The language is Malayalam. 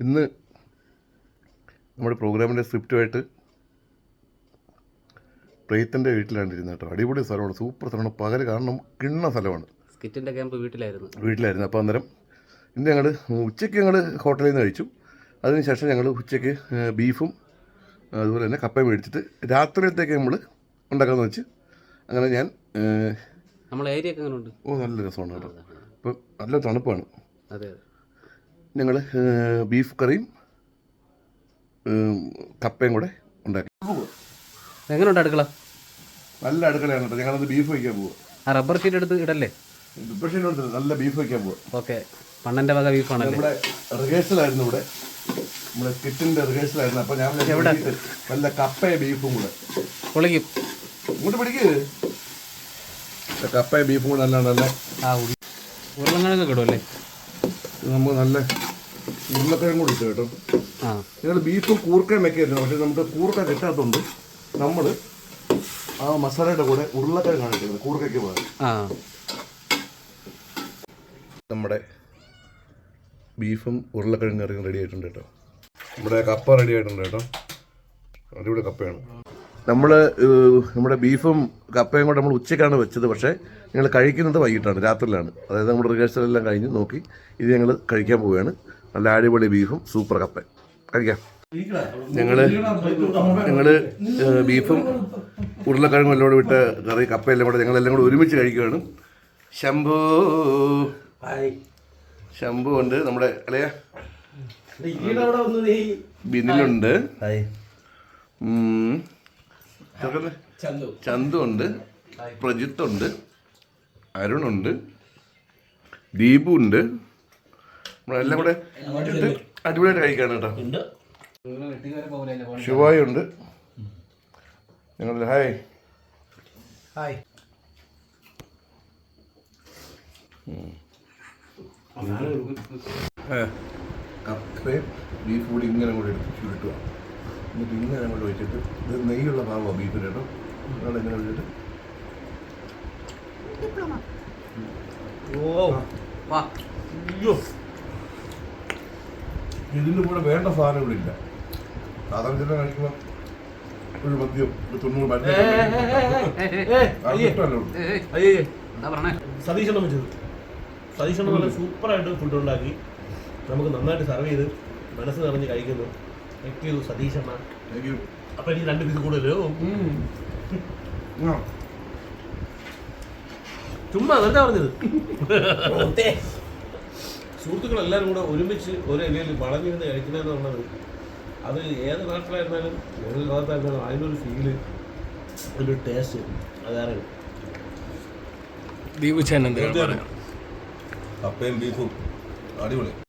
ഇന്ന് നമ്മുടെ പ്രോഗ്രാമിന്റെ സ്ക്രിപ്റ്റുമായിട്ട് പ്രീത്തന്റെ വീട്ടിലാണ് ഇരുന്നത് കേട്ടോ. അടിപൊളി സ്ഥലമാണ്. സൂപ്പർ സ്ഥലമാണ്. പകൽ കാണണം. കിണ്ണ സ്ഥലമാണ്. സ്കിറ്റിന്റെ ക്യാമ്പ് വീട്ടിലായിരുന്നു. വീട്ടിലായിരുന്നു. അപ്പോൾ അന്നേരം ഇന്ന് ഞങ്ങൾ ഉച്ചയ്ക്ക് ഞങ്ങൾ ഹോട്ടലിൽ നിന്ന് കഴിച്ചു. അതിനുശേഷം ഞങ്ങൾ ഉച്ചയ്ക്ക് ബീഫും അതുപോലെ തന്നെ കപ്പയും മേടിച്ചിട്ട് രാത്രിയിലത്തേക്ക് നമ്മൾ ഉണ്ടാക്കാമെന്ന് വെച്ച് അങ്ങനെ ഞാൻ നമ്മൾ ഏരിയ ഒക്കെ എങ്ങനെയുണ്ട് ഓ നല്ല രസമാണ് കേട്ടോ. ഇപ്പം നല്ല തണുപ്പാണ്. അതെ അതെ. ഞങ്ങൾ ബീഫ് കറിയും കപ്പയും കൂടെ ഉണ്ടാക്കി. എങ്ങനെയുണ്ട് അടുക്കള? നല്ല അടുക്കളയാണ് കേട്ടോ. ഞങ്ങളത് ബീഫ് വയ്ക്കാൻ പോവുക ആ റബ്ബർ ഷീറ്റ് എടുത്ത് ഇടല്ലേ? റബ്ബർ ഷീറ്റ് എടുത്ത് നല്ല ബീഫ് വയ്ക്കാൻ പോവുക ഓക്കെ. പണ്ണന്റെ വക ബീഫാണല്ലേ നമ്മുടെ റിഹേഴ്സലായിരുന്നു ഇവിടെ. നമ്മുടെ സ്കിറ്റിന്റെ റിഹേഴ്സലായിരുന്നു അപ്പോൾ ഞാൻ എവിടെ? നല്ല കപ്പയും ബീഫും കൂടെ. പൊളിക്കും. ഇങ്ങോട്ട് പിടിക്ക്. കപ്പയും ബീഫും കൂടെ നല്ല നല്ല ആ ഉരുള ഉരുളക്കിഴങ്ങൊക്കെ ഇടുമല്ലേ നമുക്ക് നല്ല ഉരുളക്കിഴങ്ങ് കൂടി ഇട്ട് കേട്ടോ. ആ. ഞങ്ങൾ ബീഫും കൂർക്കയും വെക്കായിരുന്നു പക്ഷേ നമുക്ക് കൂർക്ക കിട്ടാത്തതുകൊണ്ട് നമ്മൾ ആ മസാലയുടെ കൂടെ ഉരുളക്കിഴങ്ങാണ് ഇട്ടിരുന്നത് കൂർക്കയ്ക്ക് പോകാൻ ആ. നമ്മുടെ ബീഫും ഉരുളക്കിഴങ്ങ് കറിയും റെഡി ആയിട്ടുണ്ട് കേട്ടോ. നമ്മുടെ കപ്പ റെഡി ആയിട്ടുണ്ട് കേട്ടോ. അടിപൊളി കപ്പയാണ്. നമ്മൾ നമ്മുടെ ബീഫും കപ്പയും കൂടെ നമ്മൾ ഉച്ചയ്ക്കാണ് വെച്ചത്. പക്ഷേ ഞങ്ങൾ കഴിക്കുന്നത് വൈകിട്ടാണ് രാത്രിയിലാണ്. അതായത് നമ്മുടെ റിഹേഴ്സലെല്ലാം കഴിഞ്ഞ് നോക്കി ഇത് ഞങ്ങൾ കഴിക്കാൻ പോവുകയാണ്. നല്ല അടിപൊളി ബീഫും സൂപ്പർ കപ്പ. കഴിക്കാം. ഞങ്ങൾ ഞങ്ങൾ ബീഫും ഉരുളക്കിഴങ്ങും എല്ലാം കൂടെ വിട്ട് കറി കപ്പയെല്ലാം കൂടെ ഞങ്ങളെല്ലാം കൂടെ ഒരുമിച്ച് കഴിക്കുകയാണ്. ശംഭു. ശംഭു ഉണ്ട് നമ്മുടെ അല്ലേ ബിനിലുണ്ട്. ചന്തുണ്ട് പ്രജിത്തുണ്ട് ചന്തു. ഉണ്ട്. പ്രജിത്ത് ഉണ്ട്. അരുണുണ്ട്. ദീപു ഉണ്ട്. നമ്മളെല്ലാം കൂടെ ഇട്ട് അടിപൊളിയായിട്ട് കഴിക്കാണ് കേട്ടോ. ശിവായി ഉണ്ട്. ഞങ്ങൾ ഹായ്. ഹായ്. കപ്പയും ബീഫ് കൂടി ഇങ്ങനെ കൂടി എടുത്ത് ചുരുട്ടുക എന്നിട്ട് ഇങ്ങനെ കൂടി വെച്ചിട്ട് ഇത് നെയ്യുള്ള ഭാഗമാണ് ബീഫിന് കേട്ടോ. അവിടെ ഇങ്ങനെ വെച്ചിട്ട് വാ. ഇതിന്റെ കൂടെ വേണ്ട സാധനം ഇവിടെ ഇല്ല സാധാരണ ചില കഴിക്കുമ്പോൾ ഒരു മദ്യം ഒരു തൊണ്ണൂറ് മരുന്ന് പറഞ്ഞേ? സതീശണ്ണം വെച്ചത് സതീശണ്ണം നല്ല സൂപ്പറായിട്ട് ഫുഡ് ഉണ്ടാക്കി. നമുക്ക് നന്നായിട്ട് സർവ് ചെയ്ത് മനസ്സ് നിറഞ്ഞ് കഴിക്കുന്നു. താങ്ക് യു സതീശണ്ണ അപ്പൊ അപ്പം എനിക്ക് രണ്ട് പീസ് കൂടുതലോ ചുമ്മാ വെറുതെ പറഞ്ഞത്. സുഹൃത്തുക്കളെല്ലാവരും കൂടെ ഒരുമിച്ച് ഒരു ഇലയിൽ വളഞ്ഞിരുന്ന് കഴിക്കുന്നതെന്ന് പറഞ്ഞത് അത് ഏത് നാട്ടിലായിരുന്നാലും ഏത് ഭാഗത്തായിരുന്നാലും അതിനൊരു ഫീൽ ഒരു ടേസ്റ്റ് അതാണ്. ദീപു ചേട്ടൻ കപ്പയും ബീഫും അടിപൊളി.